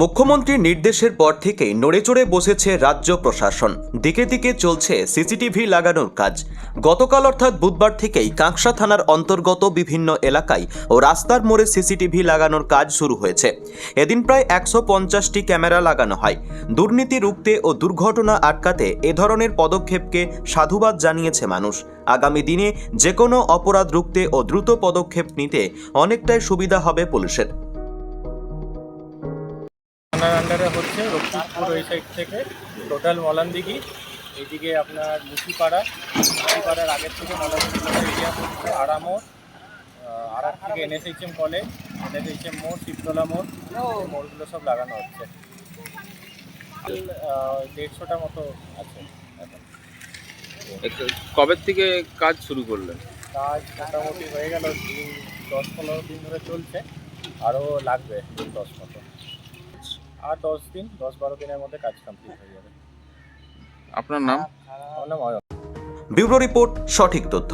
মুখ্যমন্ত্রীর নির্দেশের পর থেকেই নড়েচড়ে বসেছে রাজ্য প্রশাসন। দিকে দিকে চলছে সিসিটিভি লাগানোর কাজ। গতকাল অর্থাৎ বুধবার থেকেই কাঁকসা থানার অন্তর্গত বিভিন্ন এলাকায় ও রাস্তার মোড়ে সিসিটিভি লাগানোর কাজ শুরু হয়েছে। এদিন প্রায় একশো পঞ্চাশটি ক্যামেরা লাগানো হয়। দুর্নীতি রুখতে ও দুর্ঘটনা আটকাতে এ ধরনের পদক্ষেপকে সাধুবাদ জানিয়েছে মানুষ। আগামী দিনে যে কোনো অপরাধ রুখতে ও দ্রুত পদক্ষেপ নিতে অনেকটাই সুবিধা হবে পুলিশের। থানার আন্ডারে হচ্ছে রক্তিপুর ওই সাইড থেকে টোটাল মলানদিঘি। এইদিকে আপনার মুচিপাড়া মুচিপাড়ার আগের থেকে মলানদিঘি এরিয়া হচ্ছে আড়ামোড় আহ, থেকে এনএসএইচএম কলেজ এনএসএইচএম মোড় শিবতলা মোড় মোড়গুলো সব লাগানো হচ্ছে। দেড়শোটা মতো আছে এক- কবে থেকে কাজ শুরু করলেন? কাজ মোটামুটি হয়ে গেল দিন দশ পনেরো দিন ধরে চলছে আরও লাগবে দশ মতো আর দশ দিন দশ বারো দিনের মধ্যে কাজ কমপ্লিট হয়ে যাবে। আপনার নাম? আমার নাম অয়ন। ব্যুরো রিপোর্ট সঠিক তথ্য।